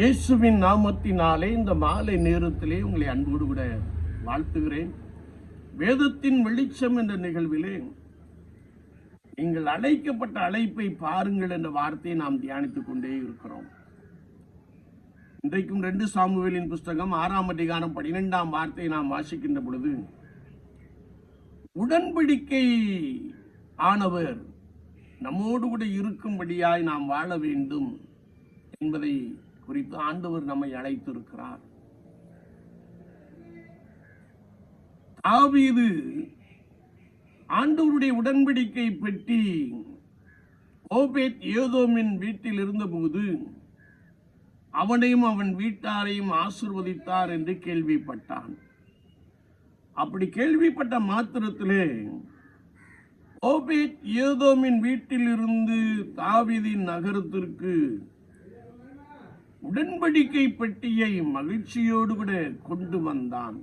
இயேசுவின் நாமத்தினாலே இந்த மாலை நேரத்திலே உங்களை அன்போடு கூட வாழ்த்துகிறேன். வேதத்தின் வெளிச்சம் என்ற நிகழ்விலே நீங்கள் அழைக்கப்பட்ட அழைப்பை பாருங்கள் என்ற வார்த்தையை நாம் தியானித்துக் கொண்டே இருக்கிறோம். இன்றைக்கும் ரெண்டு சாமுவேலின் புஸ்தகம் ஆறாம் அதிகாரம் பனிரெண்டாம் வார்த்தையை நாம் வாசிக்கின்ற பொழுது உடன்படிக்கை ஆனவர் நம்மோடு கூட இருக்கும்படியாய் நாம் வாழ வேண்டும் என்பதை குறித்து ஆண்டவர் நம்மை அழைத்திருக்கிறார். தாவீது ஆண்டவருடைய உடன்படிக்கை பெட்டி ஓபேத் ஏதோமின் வீட்டில் இருந்தபோது அவனையும் அவன் வீட்டாரையும் ஆசிர்வதித்தார் என்று கேள்விப்பட்டான். அப்படி கேள்விப்பட்ட மாத்திரத்திலே ஓபேத் ஏதோமின் வீட்டிலிருந்து தாவிதின் நகரத்திற்கு உடன்படிக்கை பெட்டியை மகிழ்ச்சியோடு கூட கொண்டு வந்தான்.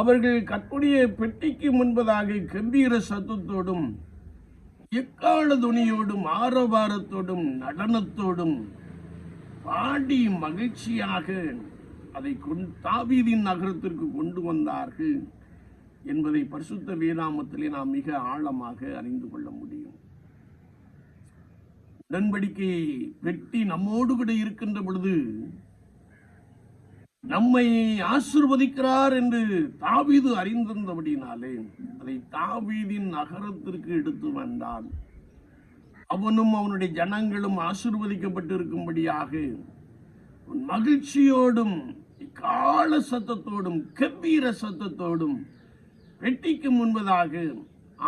அவர்கள் கற்புடைய பெட்டிக்கு முன்பதாக கம்பீர சத்தத்தோடும் எக்கால துணியோடும் ஆரவாரத்தோடும் நடனத்தோடும் பாடி மகிழ்ச்சியாக அதை தாவீதின் நகரத்திற்கு கொண்டு வந்தார்கள் என்பதை பரிசுத்த வேதாமத்திலே நாம் மிக ஆழமாக அறிந்து கொள்ள முடியும். உடன்படிக்கை வெட்டி நம்மோடு கூட இருக்கின்ற பொழுது நம்மை ஆசிர்வதிக்கிறார் என்று தாவீது அறிந்திருந்தபடினாலே அதை தாவீதின் நகரத்திற்கு எடுத்து வந்தான் அவனும் அவனுடைய ஜனங்களும் ஆசிர்வதிக்கப்பட்டிருக்கும்படியாக மகிழ்ச்சியோடும் கால சத்தத்தோடும் கம்பீர சத்தத்தோடும் வெட்டிக்கு முன்பதாக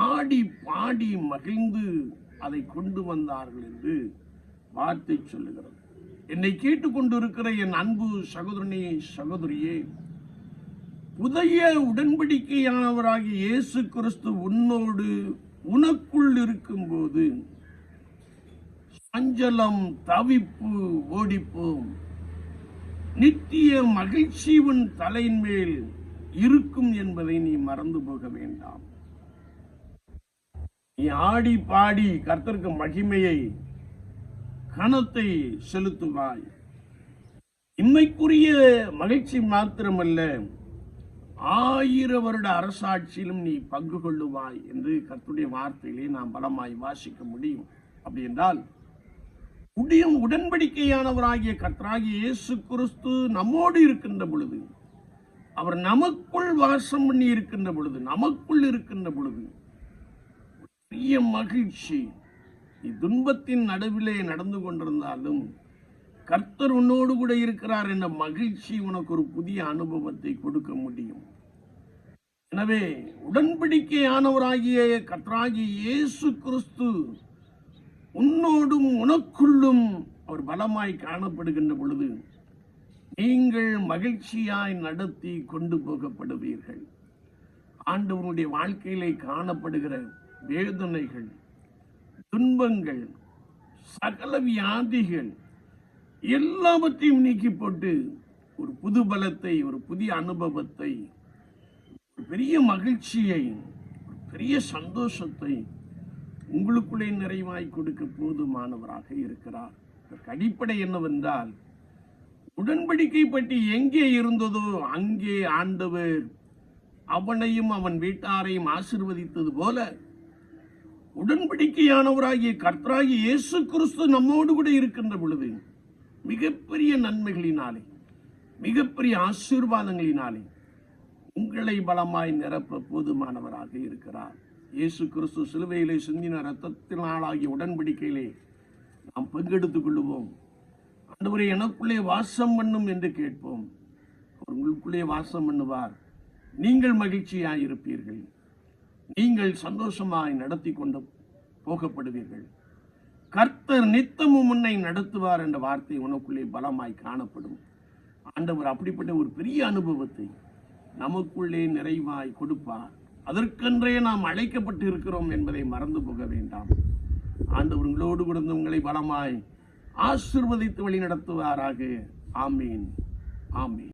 ஆடி பாடி மகிழ்ந்து அதை கொண்டு வந்தார்கள் என்று வார்த்தை சொல்லுகிறது. என்னை கேட்டுக்கொண்டிருக்கிற என் அன்பு சகோதரனே சகோதரியே புதிய உடன்படிக்கையானவராகிய இயேசு கிறிஸ்து உன்னோடு உனக்குள் இருக்கும்போது சஞ்சலம் தவிப்பு ஓடிப்போம். நித்திய மகிழ்ச்சி உன் தலையின் மேல் இருக்கும் என்பதை நீ மறந்து போக வேண்டாம். நீ ஆடி பாடி கர்த்தருக்கு மகிமையை கணத்தை செலுத்துவாய். இம்மைக்குரிய மகிழ்ச்சி மாத்திரமல்ல ஆயிர வருட அரசாட்சியிலும் நீ பங்கு கொள்ளுவாய் என்று கர்த்துடைய வார்த்தையிலே நாம் பலமாய் வாசிக்க முடியும். அப்படி என்றால் முடியும் உடன்படிக்கையானவராகிய கர்த்தராகிய இயேசு கிறிஸ்து நம்மோடு இருக்கின்ற பொழுது அவர் நமக்குள் வாசம் பண்ணி இருக்கின்ற பொழுது நமக்குள் இருக்கின்ற பொழுது பெரிய மகிழ்ச்சி. நீ துன்பத்தின் நடுவிலே நடந்து கொண்டிருந்தாலும் கர்த்தர் உன்னோடு கூட இருக்கிறார் என்ற மகிழ்ச்சி உனக்கு ஒரு புதிய அனுபவத்தை கொடுக்க முடியும். எனவே உடன்படிக்கையானவராகிய கர்த்தராகிய இயேசு கிறிஸ்து உன்னோடும் உனக்குள்ளும் அவர் பலமாய் காணப்படுகின்ற பொழுது நீங்கள் மகிழ்ச்சியாய் நடத்தி கொண்டு போகப்படுவீர்கள். ஆண்டவனுடைய வாழ்க்கையிலே காணப்படுகிற வேதனைகள் துன்பங்கள் சகல வியாதிகள் எல்லாவற்றையும் நீக்கி போட்டு ஒரு புது பலத்தை ஒரு புதிய அனுபவத்தை ஒரு பெரிய மகிழ்ச்சியை ஒரு பெரிய சந்தோஷத்தை உங்களுக்குள்ளே நிறைவாய் கொடுக்க போதுமானவராக இருக்கிறார். இதற்கு அடிப்படை என்னவென்றால் உடன்படிக்கை பற்றி எங்கே இருந்ததோ அங்கே ஆண்டவர் அவனையும் அவன் வீட்டாரையும் ஆசிர்வதித்தது போல உடன்படிக்கையானவராகிய கர்த்தராகிய இயேசு கிறிஸ்து நம்மோடு கூட இருக்கின்ற பொழுது மிகப்பெரிய நன்மைகளினாலே மிகப்பெரிய ஆசீர்வாதங்களினாலே உங்களை பலமாய் நிரப்ப போதுமானவராக இருக்கிறார். இயேசு கிறிஸ்து சிலுவையிலே சிந்தின ரத்தத்தினாலாகிய உடன்படிக்கையிலே நாம் பங்கெடுத்துக் கொள்வோம் ஆண்டவரே எனக்குள்ளே வாசம் பண்ணும் என்று கேட்போம். அவர் உங்களுக்குள்ளே வாசம் பண்ணுவார். நீங்கள் மகிழ்ச்சியாயிருப்பீர்கள். நீங்கள் சந்தோஷமாய் நடத்தி கொண்டு போகப்படுவீர்கள். கர்த்தர் நித்தமும் உன்னை நடத்துவார் என்ற வார்த்தை உனக்குள்ளே பலமாய் காணப்படும். ஆண்டவர் அப்படிப்பட்ட ஒரு பெரிய அனுபவத்தை நமக்குள்ளே நிறைவாய் கொடுப்பார். அதற்கென்றே நாம் அழைக்கப்பட்டு இருக்கிறோம் என்பதை மறந்து போக வேண்டாம். ஆண்டவர் உங்களோடு கூட உங்களை பலமாய் ஆசிர்வதித்து வழி நடத்துவாராக ஆமீன். ஆமீன்.